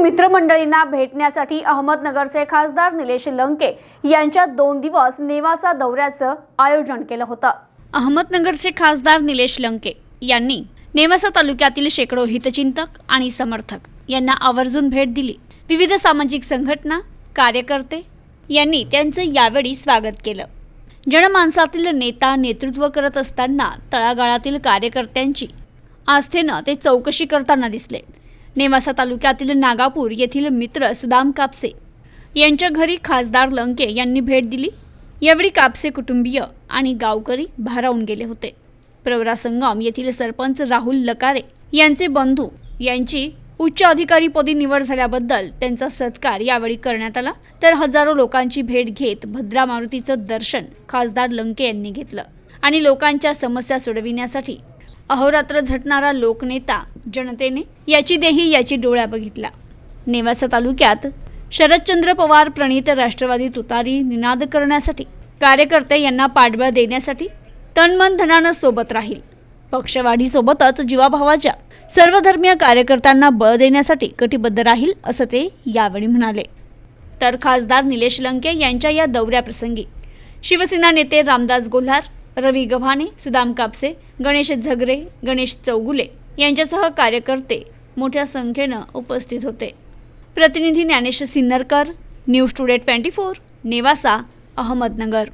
मित्रमंडळींना भेटण्यासाठी अहमदनगरचे खासदार निलेश लंके यांच्या दोन दिवस नेवासा दौऱ्याचं आयोजन केलं होतं. अहमदनगरचे खासदार निलेश लंके यांनी नेवासा तालुक्यातील शेकडो हितचिंतक आणि समर्थक यांना आवर्जून भेट दिली. विविध सामाजिक संघटना कार्यकर्ते यांनी त्यांचं यावेळी स्वागत केलं. जनमानसातील नेता नेतृत्व करत असताना तळागाळातील कार्यकर्त्यांची आस्थेनं ते चौकशी करताना दिसले. नेवासा तालुक्यातील नागापूर येथील मित्र सुदाम कापसे यांच्या घरी खासदार लंके यांनी भेट दिली. यावेळी कापसे कुटुंबीय आणि गावकरी भारावून गेले होते. प्रवरा संगम येथील सरपंच राहुल लकारे यांचे बंधू यांची उच्च अधिकारीपदी निवड झाल्याबद्दल त्यांचा सत्कार यावेळी करण्यात आला. तर हजारो लोकांची भेट घेत भद्रा मारुतीचं दर्शन खासदार लंके यांनी घेतलं आणि लोकांच्या समस्या सोडविण्यासाठी अहोरात्र झटणारा लोकनेता जनतेने याची देही याची डोळ्या बघितला. नेवासा तालुक्यात शरदचंद्र पवार प्रणीत राष्ट्रवादी तुतारी निनाद करण्यासाठी कार्यकर्ते यांना पाठबळ देण्यासाठी तनमन धनानं सोबत राहील. पक्षवाढीसोबतच जीवाभावाच्या सर्वधर्मीय कार्यकर्त्यांना बळ देण्यासाठी कटिबद्ध राहील असं ते यावेळी म्हणाले. तर खासदार निलेश लंके यांच्या या दौऱ्याप्रसंगी शिवसेना नेते रामदास गोल्हार रवी गव्हाणे सुदाम कापसे गणेश झगरे गणेश चौगुले यांच्यासह कार्यकर्ते मोठ्या संख्येनं उपस्थित होते. प्रतिनिधी Dnyanesh Sinnarkar news today twenty four Newasa Ahmednagar.